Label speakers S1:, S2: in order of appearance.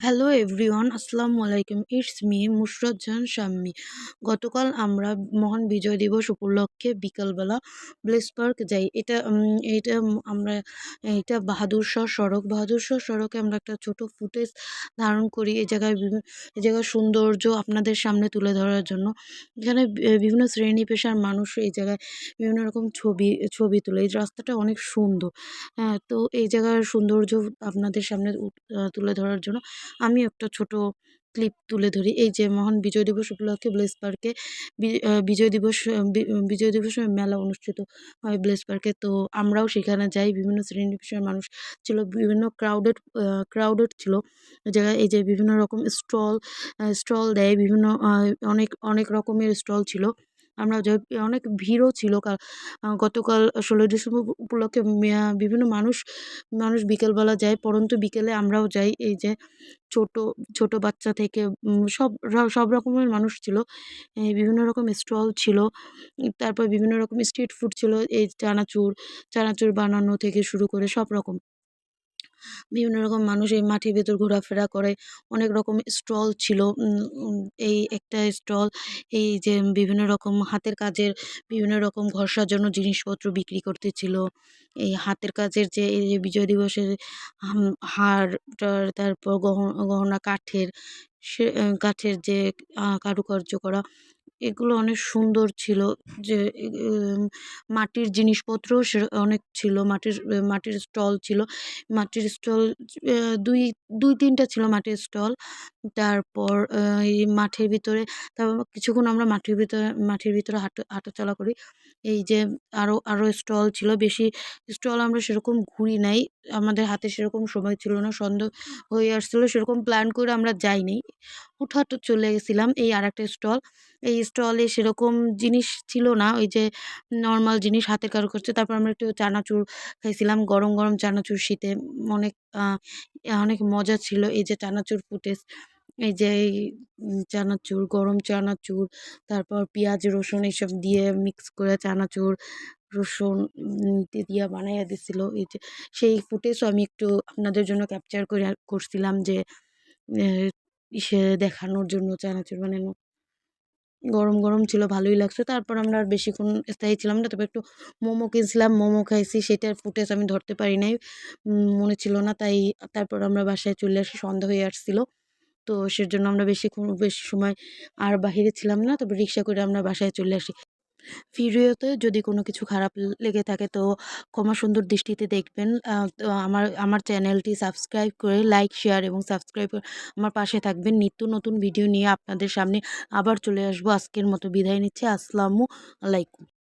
S1: Hello everyone আসসালামু আলাইকুম it's me Mushrat Jahan Shammi গতকাল আমরা মহান বিজয় দিবস উপলক্ষে বিকালবেলা ব্লেস পার্ক যাই। এটা এটা আমরা, এটা বাহাদুর শাহ সড়ক। বাহাদুর শাহ সড়কে আমরা একটা ছোট ফুটেজ ধারণ করি এই জায়গায় এই জায়গার সৌন্দর্য আপনাদের সামনে তুলে ধরার জন্য। এখানে বিভিন্ন শ্রেণি পেশার মানুষ এই জায়গায় বিভিন্ন রকম ছবি ছবি তোলে। এই রাস্তাটা অনেক সুন্দর। হ্যাঁ তো এই জায়গার সৌন্দর্য আপনাদের সামনে তুলে ধরার জন্য আমি একটা ছোট ক্লিপ তুলে ধরি। এই যে মহান বিজয় দিবস উপলক্ষে ব্লেস পার্কে বিজয় দিবস বিজয় দিবসের মেলা অনুষ্ঠিত হয় ব্লেস পার্কে। তো আমরাও সেখানে যাই। বিভিন্ন শ্রেণি পেশার মানুষ ছিল, বিভিন্ন ক্রাউডেড ক্রাউডেড ছিল। জায়গায় এই যে বিভিন্ন রকম স্টল স্টল দেয়, বিভিন্ন অনেক অনেক রকমের স্টল ছিল। আমরা অনেক ভিড়ও ছিল। গতকাল ষোলোই ডিসেম্বর উপলক্ষে বিভিন্ন মানুষ মানুষ বিকেলবেলা যায়, পরন্তু বিকেলে আমরাও যাই। এই যে ছোট ছোট বাচ্চা থেকে সব সব রকমের মানুষ ছিল। বিভিন্ন রকম স্টল ছিল। তারপর বিভিন্ন রকম স্ট্রিট ফুড ছিল। এই চানাচুর চানাচুর বানানো থেকে শুরু করে সব রকম। বিভিন্ন রকম মানুষ এই মাঠের ভেতর ঘোরাফেরা করে। অনেক রকম স্টল ছিল এই একটা স্টল, এই যে বিভিন্ন রকম হাতের কাজের, বিভিন্ন রকম ঘর সাজানোর জিনিসপত্র বিক্রি করতেছিল এই হাতের কাজের যে, এই যে বিজয় দিবসের হার তারপর গহ- গহনা, কাঠের, সে, কাঠের যে কারুকার্য করা এগুলো অনেক সুন্দর ছিল যে মাটির জিনিসপত্র সে, অনেক ছিল, মাটির মাটির স্টল ছিল। মাটির স্টল দুই দুই তিনটা ছিল মাটির স্টল। তারপর এই মাঠের ভিতরে তারপর কিছুক্ষণ আমরা মাঠের ভিতরে মাঠের ভিতরে হাঁটা, হাঁটাচলা করি। এই যে আরও আরও স্টল ছিল, বেশি স্টল আমরা সেরকম ঘুরি নাই। আমাদের হাতে সেরকম সময় ছিল না, সন্দেহ হয়ে আসছিল, সেরকম প্ল্যান করে আমরা যাইনি। হুটহাট চলে গেছিলাম এই আর একটা স্টল এই স্টলে সেরকম জিনিস ছিল না, ওই যে নর্মাল জিনিস হাতের করছে তারপর আমরা একটু চানাচুর খাইছিলাম, গরম গরম চানাচুর শীতে। অনেক অনেক মজা ছিল এই যে চানাচুর ফুটেজ এই যে এই চানাচুর, গরম চানাচুর, তারপর পেঁয়াজ, রসুন এইসব দিয়ে মিক্স করে চানাচুর রসুন দিয়া বানাইয়া দিছিল। এই যে, সেই ফুটেজও আমি একটু আপনাদের জন্য ক্যাপচার করে করছিলাম যে ইসে দেখানোর জন্য চানাচুর বানানো গরম গরম ছিল, ভালোই লাগছে। তারপর আমরা আর বেশিক্ষণ স্থায়ী ছিলাম না, তবে একটু মোমো কিনছিলাম, মোমো খাইছি, সেটার ফুটেজ আমি ধরতে পারি নাই মনে ছিল না, তাই তারপর আমরা বাসায় চলে আসি, সন্ধ্যা হয়ে আসছিল। তো সেজন্য আমরা বেশিক্ষণ, বেশি সময় আর বাহিরে ছিলাম না, তবে রিক্সা করে আমরা বাসায় চলে আসি। ভিডিওতে যদি কোনো কিছু খারাপ লেগে থাকে তো ক্ষমা সুন্দর দৃষ্টিতে দেখবেন। আমার আমার চ্যানেলটি সাবস্ক্রাইব করে লাইক, শেয়ার এবং সাবস্ক্রাইব করে আমার পাশে থাকবেন। নিত্য নতুন ভিডিও নিয়ে আপনাদের সামনে আবার চলে আসব। আজকের মতো বিদায় নিচ্ছে। আসসালামু আলাইকুম।